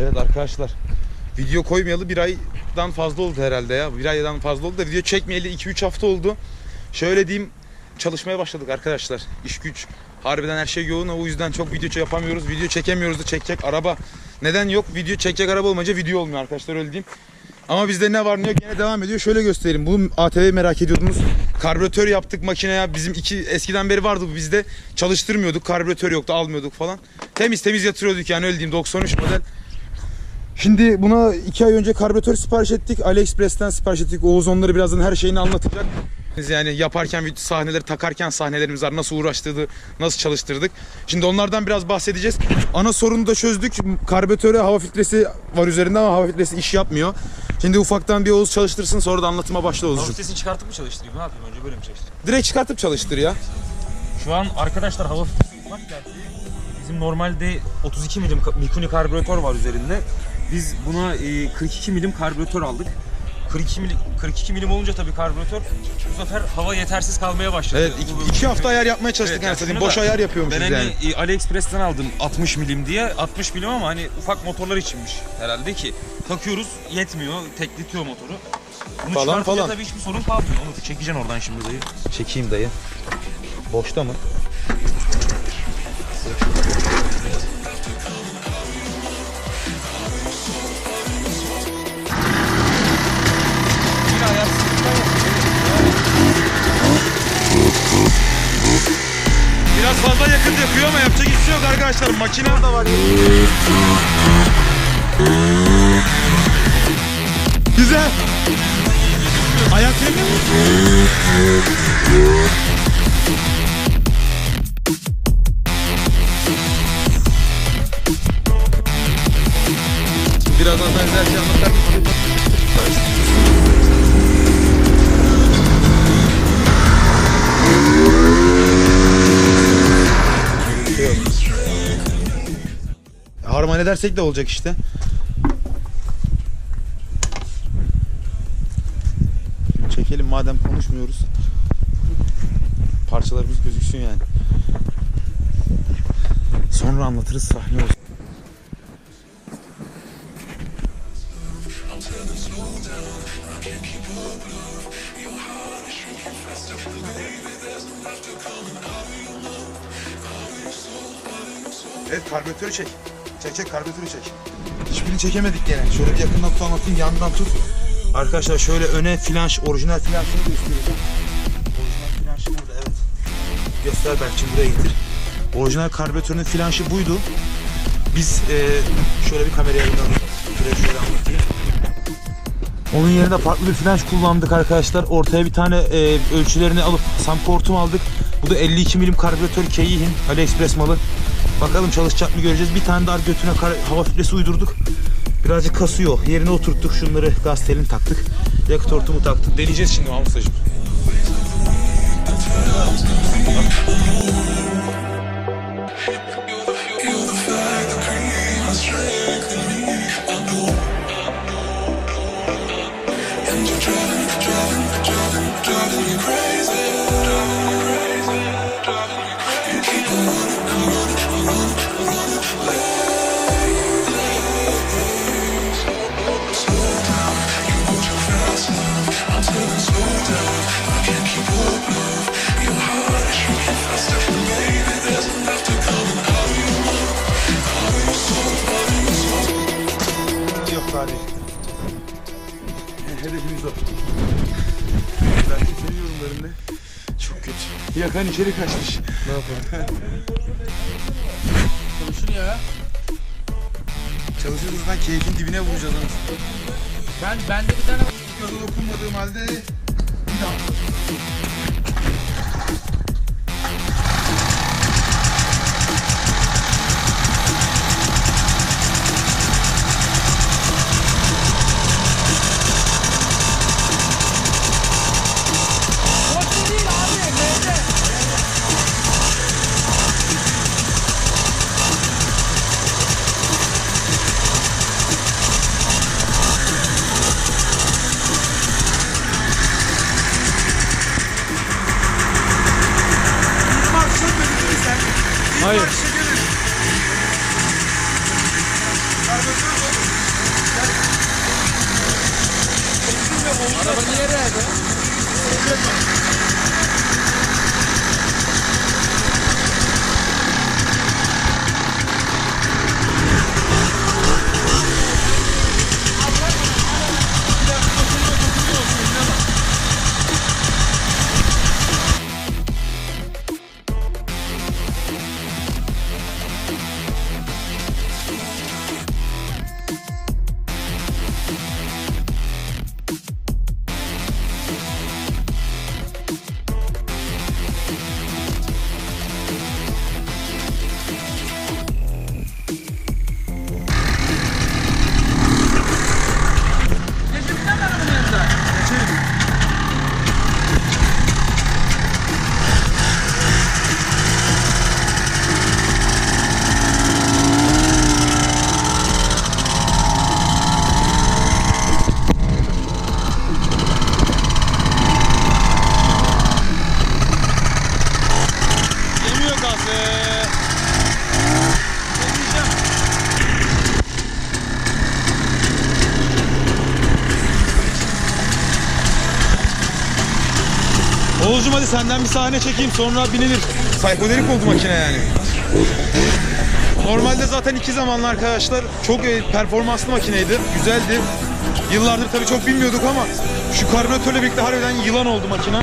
Evet arkadaşlar. Video koymayalı bir aydan fazla oldu herhalde ya. Bir aydan fazla oldu da video çekmeyeli 2-3 hafta oldu. Şöyle diyeyim çalışmaya başladık arkadaşlar. İş güç. Harbiden her şey yoğun o yüzden çok video yapamıyoruz. Video çekemiyoruz da çekecek araba. Neden yok? Video çekecek araba olmayınca video olmuyor arkadaşlar öyle diyeyim. Ama bizde ne var ne yok yine devam ediyor. Şöyle göstereyim. Bu ATV merak ediyordunuz. Karbüratör yaptık makineye. Bizim iki eskiden beri vardı bu bizde. Çalıştırmıyorduk. Karbüratör yoktu almıyorduk falan. Temiz temiz yatırıyorduk yani öyle diyeyim. 93 model. Şimdi buna iki ay önce karbüratör sipariş ettik. AliExpress'ten sipariş ettik. Oğuz onları birazdan her şeyini anlatacak. Biz Yani yaparken sahneleri takarken sahnelerimiz var. Nasıl uğraştırdı, nasıl çalıştırdık. Şimdi onlardan biraz bahsedeceğiz. Ana sorunu da çözdük. Karbüratöre hava filtresi var üzerinde ama hava filtresi iş yapmıyor. Şimdi ufaktan bir Oğuz çalıştırsın sonra da anlatıma başla Oğuzcuğum. Hava sesini çıkartıp mı çalıştırayım? Ne yapayım önce böyle mi çalıştırayım? Direkt çıkartıp çalıştır ya. Şu an arkadaşlar hava filtresi. Bizim normalde 32 milim Mikuni karbüratör var üzerinde. Biz buna e, 42 milim karbüratör aldık. 42 milim, 42 milim olunca tabii karbüratör bu sefer hava yetersiz kalmaya başladı. Evet iki, iki hafta ayar yapmaya çalıştık Evet, yani Boş ayar yapıyormuşuz Ben hani yani. e, AliExpress'ten aldım 60 milim diye. 60 milim ama hani ufak motorlar içinmiş herhalde ki takıyoruz yetmiyor, tekletiyor motoru. Bunu Falan falan. tabii hiçbir sorun kalmıyor. Onu çekeceksin oradan şimdi dayı. Çekeyim dayı. Boşta mı? Fazla yakın yapıyor ama yapacak hiçbir şey yok arkadaşlar. Makine da var. Güzel. Ayak freni? Birazdan benzer şey anlatar edersek de olacak işte. Çekelim madem konuşmuyoruz. Parçalarımız gözüksün yani. Sonra anlatırız sahne olsun. Evet karbüratörü çek. Çek çek karbüratörü çek. Hiçbirini çekemedik gene. Şöyle bir yakından tut anlatayım yandan tut. Arkadaşlar şöyle öne flanş, orijinal flanşını göstereceğim. Orijinal flanşı burada evet. Göster Berkçim buraya getir. Orijinal karbüratörün flanşı buydu. Biz eee, şöyle bir kameraya. Şuraya şöyle anlatayım. Onun yerine farklı bir flanş kullandık arkadaşlar. Ortaya bir tane e, ölçülerini alıp samportum aldık. Bu da 52 milim karbüratör Keihin AliExpress malı. Bakalım çalışacak mı göreceğiz. Bir tane daha götüne hava filtresi uydurduk. Birazcık kasıyor. Yerine oturttuk. Şunları gaz telini taktık. Yakıt hortumu taktık. Deneyeceğiz şimdi Mahmut Ustacığım. Yok Yakan içeri kaçmış. Ne yapalım? Çalışır ya. Çalışırız lan keyfin dibine vuracağız anasını. Ben bende bir tane Gözü dokunmadığım halde bir daha. Oğuzcum hadi senden bir sahne çekeyim sonra binilir. Saykodelik oldu makine yani. Normalde zaten iki zamanlı arkadaşlar çok e, performanslı makineydi. Güzeldi. Yıllardır tabii çok bilmiyorduk ama şu karbüratörle birlikte harbiden yılan oldu makine.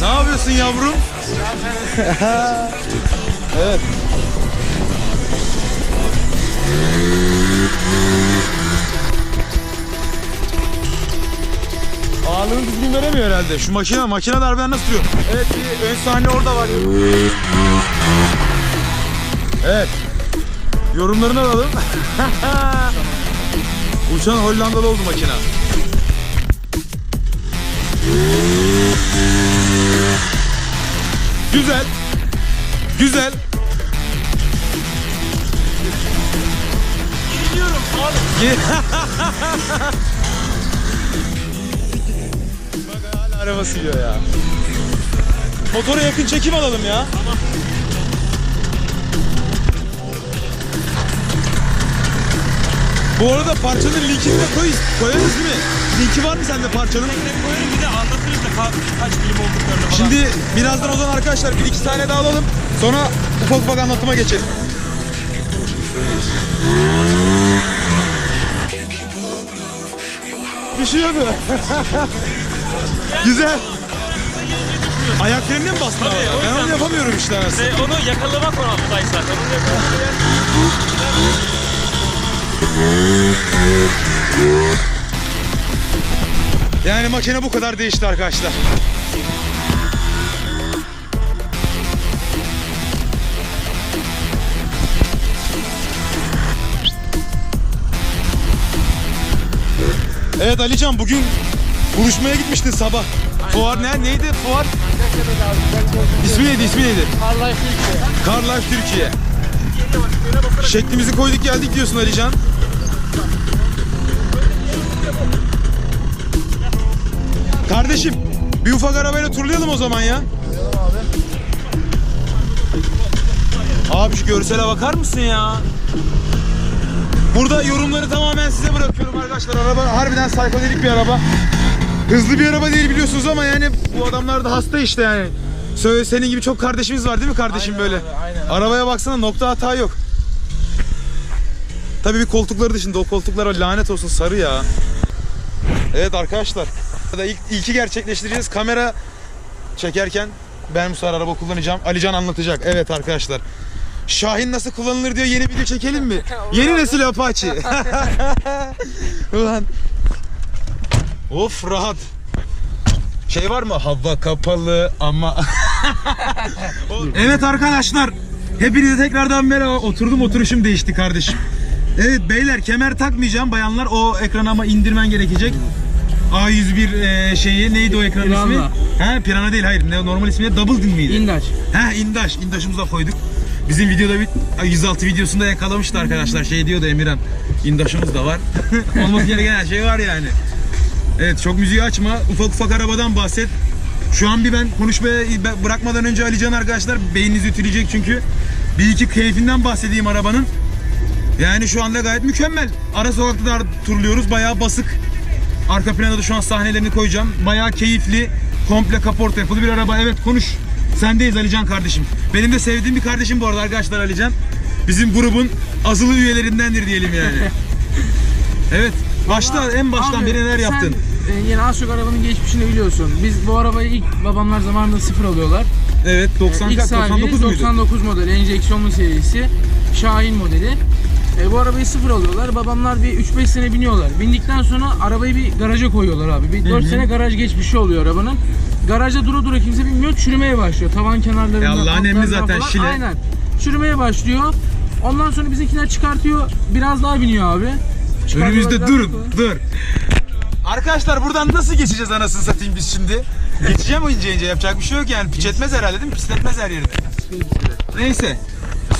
Ne yapıyorsun yavrum? Evet. Ağırlığını düzgün veremiyor herhalde. Şu makine, makine darbeden nasıl duruyor? Evet, bir ön sahne orada var. Evet. Yorumlarını alalım. Uçan Hollandalı oldu makine. Güzel. Güzel. Gidiyorum abi. Bak hala araba siliyor ya. Motora yakın çekim alalım ya. Bu arada parçanın linkini de koy, koyarız değil mi? Linki var mı sende parçanın? Koyarım bir de da ka- kaç milim olduklarını falan. Şimdi birazdan o zaman arkadaşlar bir iki tane daha alalım. Sonra ufak ufak anlatıma geçelim. Düşüyordu. Güzel. Ayak frenine mi bastın abi? o Ben onu yapamıyorum işte anasını. Ve onu yakalamak kolay zaten. Onu yakalamak- Yani makine bu kadar değişti arkadaşlar. Evet Alican bugün buluşmaya gitmiştin sabah. Fuar ne? Neydi fuar? İsmi neydi? İsmi neydi? Allah Türkiye. Car Life Türkiye. Şeklimizi koyduk geldik diyorsun Alican. Kardeşim bir ufak arabayla turlayalım o zaman ya. Abi şu görsele bakar mısın ya? Burada yorumları tamamen size bırakıyorum arkadaşlar. Araba harbiden saykodelik bir araba. Hızlı bir araba değil biliyorsunuz ama yani bu adamlar da hasta işte yani. Söyle senin gibi çok kardeşimiz var değil mi kardeşim Aynen böyle? abi, aynen. Arabaya baksana nokta hata yok. Tabii bir koltukları dışında o koltuklara lanet olsun sarı ya. Evet arkadaşlar. İlk, ilki gerçekleştireceğiz. Kamera çekerken ben bu sefer araba kullanacağım. Alican anlatacak. Evet arkadaşlar. Şahin nasıl kullanılır diye yeni video çekelim mi? Yeni nesil Apache. Ulan. Of rahat. Şey var mı? Hava kapalı ama... evet arkadaşlar. Hepinize tekrardan merhaba. Oturdum oturuşum değişti kardeşim. Evet beyler kemer takmayacağım. Bayanlar o ekranı ama indirmen gerekecek. A101 e, şeyi neydi o ekranın Piranha. ismi? Ha Piranha değil hayır. Ne, normal ismi ne? Double Din miydi? İndaç. Ha İndaş. İndaş'ımıza koyduk. Bizim videoda bir 106 videosunda yakalamıştı arkadaşlar. Şey diyordu Emirhan. İndaş'ımız da var. Olması gereken her şey var yani. Evet çok müziği açma. Ufak ufak arabadan bahset. Şu an bir ben konuşmaya bırakmadan önce Alican arkadaşlar beyniniz ütüleyecek çünkü bir iki keyfinden bahsedeyim arabanın. Yani şu anda gayet mükemmel. Ara sokakta da turluyoruz. Bayağı basık. Arka planda da şu an sahnelerini koyacağım. Bayağı keyifli, komple kaporta yapılı bir araba. Evet konuş. Sendeyiz Alican kardeşim. Benim de sevdiğim bir kardeşim bu arada arkadaşlar Alican. Bizim grubun azılı üyelerindendir diyelim yani. evet. Başta en baştan Abi, beri neler yaptın? Sen yine az çok arabanın geçmişini biliyorsun. Biz bu arabayı ilk babamlar zamanında sıfır alıyorlar. Evet 90 ilk sahibi 99 muydu? 99 model enjeksiyonlu serisi. Şahin modeli. E, bu arabayı sıfır alıyorlar. Babamlar bir 3-5 sene biniyorlar. Bindikten sonra arabayı bir garaja koyuyorlar abi. Bir 4 sene garaj geçmişi oluyor arabanın. Garajda dura dura kimse bilmiyor. Çürümeye başlıyor. Tavan kenarlarında. E Allah'ın emri zaten, falan. şile. Aynen. Çürümeye başlıyor. Ondan sonra bizimkiler çıkartıyor. Biraz daha biniyor abi. Çıkartıyorlar, Önümüzde durun, dur. Arkadaşlar buradan nasıl geçeceğiz anasını satayım biz şimdi? Geçeceğim ince ince yapacak bir şey yok yani. Piç etmez herhalde değil mi? Pisletmez her yerinde. Neyse.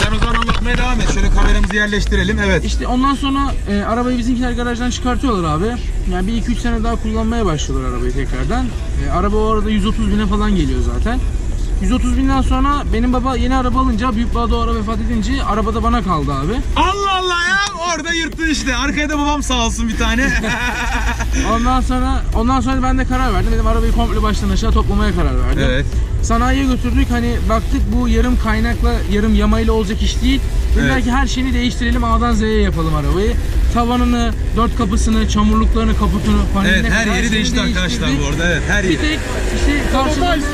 Sen o zaman anlatmaya devam et. Şöyle kameramızı yerleştirelim. Evet. İşte ondan sonra e, arabayı bizimkiler garajdan çıkartıyorlar abi. Yani bir 2-3 sene daha kullanmaya başlıyorlar arabayı tekrardan. E, araba o arada 130 bine falan geliyor zaten. 130 binden sonra benim baba yeni araba alınca büyük baba da o ara vefat edince arabada bana kaldı abi. Allah Allah ya orada yırttı işte. Arkaya da babam sağ olsun bir tane. Ondan sonra ondan sonra ben de karar verdim. Benim arabayı komple baştan aşağı toplamaya karar verdim. evet. Sanayiye götürdük hani baktık bu yarım kaynakla yarım yamayla olacak iş değil. Dediler Evet. ki her şeyini değiştirelim A'dan Z'ye yapalım arabayı. Tavanını, dört kapısını, çamurluklarını, kaputunu, panelini Evet her yeri değişti arkadaşlar bu arada. Evet her Bir yeri. tek işte karşılarını,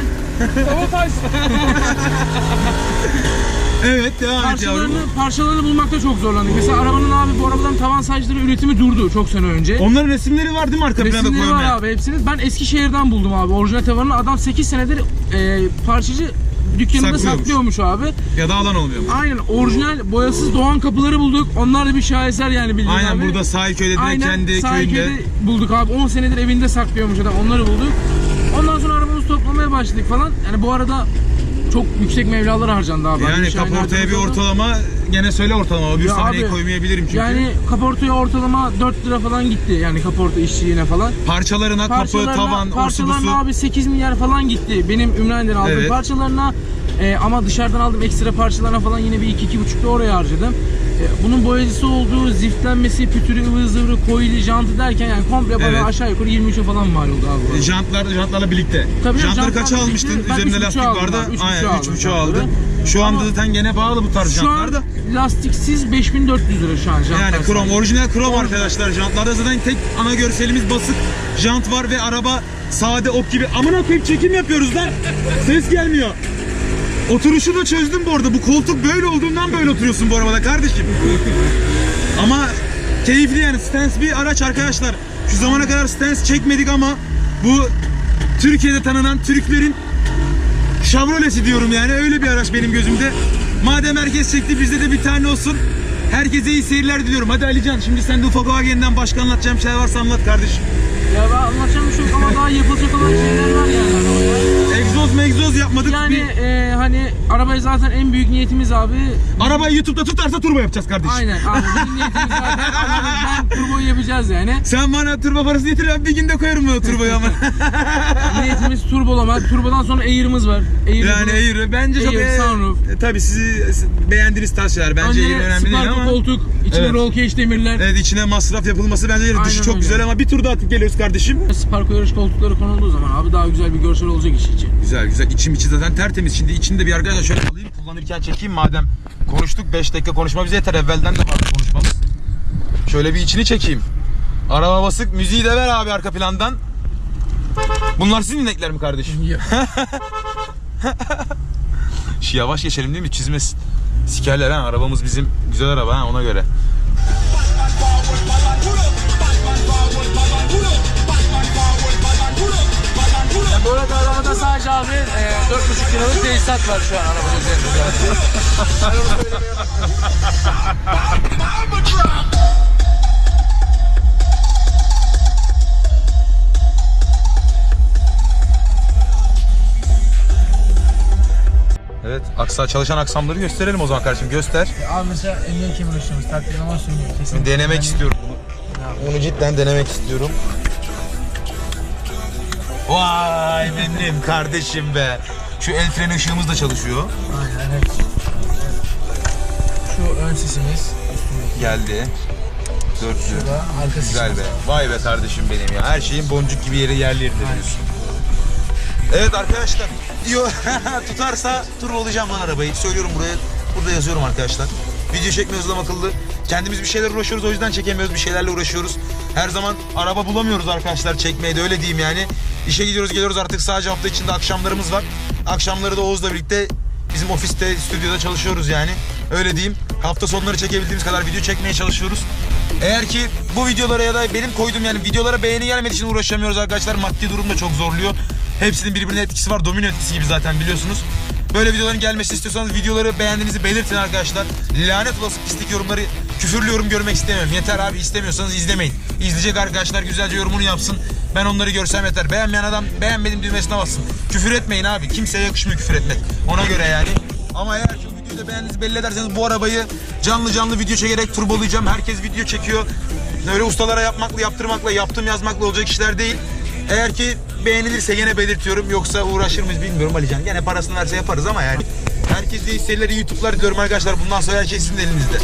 Evet devam et yavrum. parçalarını, parçalarını bulmakta çok zorlandık. Mesela arabanın abi bu arabadan tavan saçları üretimi durdu çok sene önce. Onların resimleri var değil mi arka planda Resimleri var koymaya? abi hepsini. Ben Eskişehir'den buldum abi orijinal tavanını. Adam 8 senedir e, parçacı dükkanında Saklıyormuş. saklıyormuş abi. Ya da alan olmuyor mu? Aynen orijinal boyasız doğan kapıları bulduk. Onlar da bir şaheser yani bildiğin Aynen abi. burada Sahilköy'de direkt Aynen kendi köyünde. Sahilköy'de bulduk abi. 10 senedir evinde saklıyormuş adam. Onları bulduk. Ondan sonra arabamızı toplamaya başladık falan. Yani bu arada çok yüksek mevlalar harcandı abi. Yani Bir şey kaportaya bir ortalama gene söyle ortalama. Bir Ya sahneyi abi, koymayabilirim çünkü. Yani kaportaya ortalama 4 lira falan gitti. Yani kaporta işçiliğine falan. Parçalarına, kapı, tavan, orsu parçalarına busu. abi 8 milyar falan gitti. Benim Ümraniye'den aldığım Evet. parçalarına e, ama dışarıdan aldığım ekstra parçalarına falan yine bir 2-2,5 da oraya harcadım. E, bunun boyacısı olduğu, ziftlenmesi, pütürü, ıvı zıvırı, koyulu, jantı derken yani komple bana Evet. aşağı yukarı 23'e falan mal oldu abi. bu arada. Jantlar, jantlarla birlikte. Tabii canım, Jantları jantlarla kaça almıştın? ben Üzerinde üç lastik buçuğa aldım vardı. abi, üç Aynen buçuğa 3.5'a aldım aldı. Şu anda Ama zaten gene pahalı bu tarz Şu an da. lastiksiz 5400 lira şu an jantlar. Yani krom, sadece. orijinal krom Orijinal. arkadaşlar jantlarda zaten tek ana görselimiz basık jant var ve araba sade ok gibi. Amına koyup çekim yapıyoruz lan. Ses gelmiyor. Oturuşu da çözdüm bu arada. Bu koltuk böyle olduğundan böyle oturuyorsun bu arabada kardeşim. Ama keyifli yani. Stance bir araç arkadaşlar. Şu zamana kadar stance çekmedik ama bu Türkiye'de tanınan Türklerin Chevrolet'i diyorum yani öyle bir araç benim gözümde. Madem herkes çekti bizde de bir tane olsun. Herkese iyi seyirler diliyorum. Hadi Alican şimdi sen de ufak Wagen'den başka anlatacağım şeyler varsa anlat kardeşim. Ya ben yok ama daha yapılacak olan şeyler var yani. arabaya. Egzoz megzoz yapmadık. Yani Bir, e, hani arabayı zaten en büyük niyetimiz abi arabayı YouTube'da tutarsa turbo yapacağız kardeşim. Aynen abi bizim niyetimiz zaten arabadan turboyu yapacağız yani. Sen bana turbo parası getir ben bir günde koyarım bu turboyu ama. Niyetimiz turbolamak. Turbodan sonra Air'ımız var. Air yani Air bence çok Air, e, sunroof. e, tabii sizi beğendiğiniz tarz şeyler. Bence Air önemli değil ama. koltuk, içine Evet. roll cage demirler. Evet içine masraf yapılması bence dışı çok öyle. güzel ama bir tur daha atıp geliyoruz kardeşim. Sparko yarış koltukları konulduğu zaman abi daha güzel bir görsel olacak iş için. Güzel güzel. İçim içi zaten tertemiz. Şimdi içinde bir arkadaşlar şöyle alayım kullanırken çekeyim madem konuştuk 5 dakika konuşma bize yeter. Evvelden de vardı konuşmamız. Şöyle bir içini çekeyim. Araba basık. Müziği de ver abi arka plandan. Bunlar sizin inekler mi kardeşim? Şu yavaş geçelim değil mi? Çizmesin. Sikerler ha. Arabamız bizim güzel araba ha ona göre. Arada arabada sadece abi e, 4,5 liralık tesisat var şu an arabanın üzerinde. Evet. Aksa çalışan aksamları gösterelim o zaman kardeşim. Göster. Abi mesela emniyet kemeri açıyoruz. Taktiği zaman sönüyor. Kesin. Denemek istiyorum. Bunu cidden denemek istiyorum. Vay benim kardeşim be. Şu el freni ışığımız da çalışıyor. Aynen evet. Şu ön sesimiz. Geldi. Dörtlü. Arka. Güzel be. Vay be kardeşim benim ya. Her şeyin boncuk gibi yeri yerli yerinde diyorsun. Evet arkadaşlar. Diyor tutarsa turbo olacağım lan arabayı. Söylüyorum buraya. Burada yazıyorum arkadaşlar. Video çekmiyoruz adam akıllı. Kendimiz bir şeyler uğraşıyoruz o yüzden çekemiyoruz. Bir şeylerle uğraşıyoruz. Her zaman araba bulamıyoruz arkadaşlar çekmeye de öyle diyeyim yani. İşe gidiyoruz geliyoruz artık sadece hafta içinde akşamlarımız var. Akşamları da Oğuz'la birlikte bizim ofiste, stüdyoda çalışıyoruz yani. Öyle diyeyim. Hafta sonları çekebildiğimiz kadar video çekmeye çalışıyoruz. Eğer ki bu videolara ya da benim koyduğum yani videolara beğeni gelmediği için uğraşamıyoruz arkadaşlar. Maddi durum da çok zorluyor. Hepsinin birbirine etkisi var. Domino etkisi gibi zaten biliyorsunuz. Böyle videoların gelmesini istiyorsanız videoları beğendiğinizi belirtin arkadaşlar. Lanet olası pislik yorumları, küfürlü yorum görmek istemiyorum. Yeter abi istemiyorsanız izlemeyin. İzleyecek arkadaşlar güzelce yorumunu yapsın. Ben onları görsem yeter. Beğenmeyen adam beğenmedim düğmesine bassın. Küfür etmeyin abi. Kimseye yakışmıyor küfür etmek. Ona göre yani. Ama eğer ki videoyu da beğendiğinizi belli ederseniz bu arabayı canlı canlı video çekerek turbolayacağım. Herkes video çekiyor. Öyle ustalara yapmakla, yaptırmakla, yaptım yazmakla olacak işler değil. Eğer ki beğenilirse gene belirtiyorum. Yoksa uğraşır mıyız bilmiyorum Alican. Gene parasını verse yaparız ama yani. Herkese iyi serileri YouTube'lar diliyorum arkadaşlar. Bundan sonra her şey sizin elinizde.